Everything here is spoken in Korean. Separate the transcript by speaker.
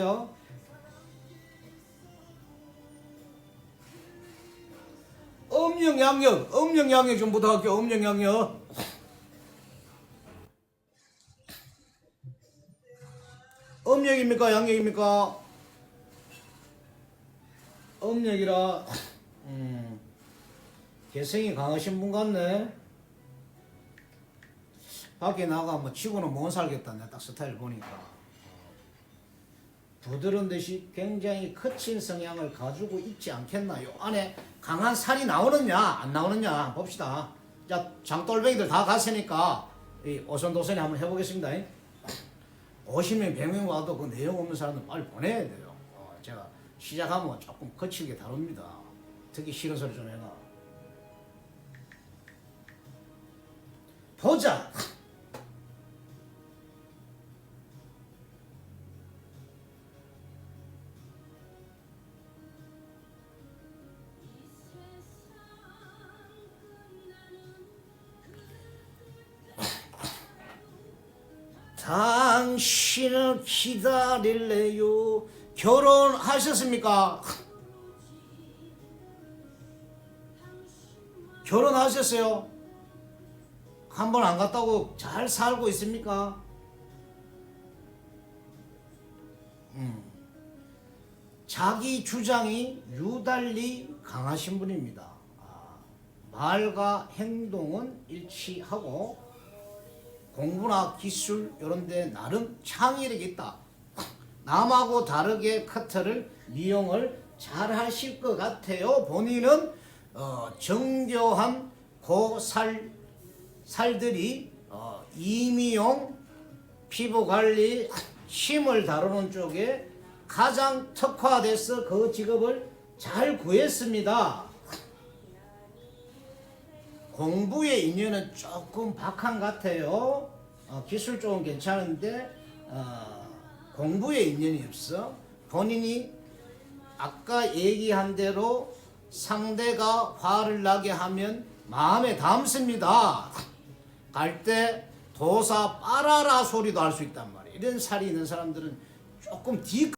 Speaker 1: 요? 음력 양력 음력 양력 좀 부탁할게요 음력 양력 음력입니까 양력입니까? 음력이라. 음 개성이 강하신 분 같네. 밖에 나가 뭐 치고는 못 살겠다 내가 딱 스타일 보니까 부드러운 듯이 굉장히 거친 성향을 가지고 있지 않겠나 요? 안에 강한 살이 나오느냐 안 나오느냐 봅시다. 자 장돌뱅이들 다 갔으니까 이 오선도선에 한번 해보겠습니다. 오시면 100명 와도 그 내용 없는 사람은 빨리 보내야 돼요. 어, 제가 시작하면 조금 거칠게 다룹니다. 듣기 싫은 소리 좀 해라. 보자. 당신을 기다릴래요. 결혼하셨습니까? 결혼하셨어요? 한 번 안 갔다고 잘 살고 있습니까? 음. 자기 주장이 유달리 강하신 분입니다. 아, 말과 행동은 일치하고 공부나 기술 이런 데 나름 창의력이 있다. 남하고 다르게 커터를 이용을 잘 하실 것 같아요. 본인은 어, 정교한 고살 살들이 어, 이미용 피부 관리 힘을 다루는 쪽에 가장 특화돼서 그 직업을 잘 구했습니다. 공부의 인연은 조금 박한 같아요. 어, 기술 쪽은 괜찮은데 어, 공부의 인연이 없어. 본인이 아까 얘기한 대로 상대가 화를 나게 하면 마음에 담습니다. 갈 때 도사 빨아라 소리도 할 수 있단 말이에요. 이런 살이 있는 사람들은 조금 뒤